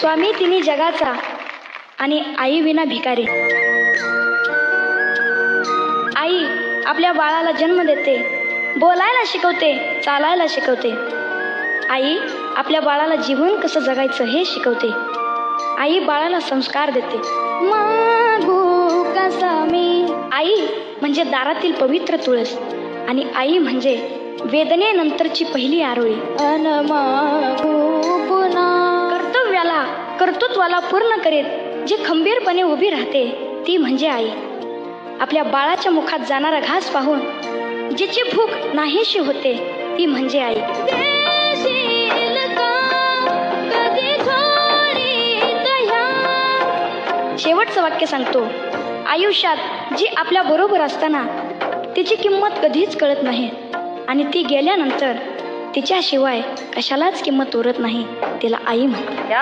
स्वामी तिन्ही जगाचा आणि आई विना भिकारी. आई आपल्या बाळाला जन्म देते बोलायला शिकवते चालायला शिकवते. आई आपल्या बाळाला जीवन कसं जगायचं हे शिकवते. आई बाळाला संस्कार देते. मागू कसा मी? आई म्हणजे दारातील पवित्र तुळस आणि आई म्हणजे वेदनेनंतरची पहिली आरोळी. अन मागू कर्तृत्वाला पूर्ण करीत जे खंबीरपणे उभी राहते ती म्हणजे आई. आपल्या बाळाच्या मुखात जाणारा घास पाहून जिची भूक नाहीशी होते ती म्हणजे आई. शेवटचं वाक्य सांगतो. आयुष्यात जी आपल्या बरोबर असताना तिची किंमत कधीच कळत नाही आणि ती गेल्यानंतर तिच्याशिवाय कशालाच किंमत उरत नाही तिला आई म्हणते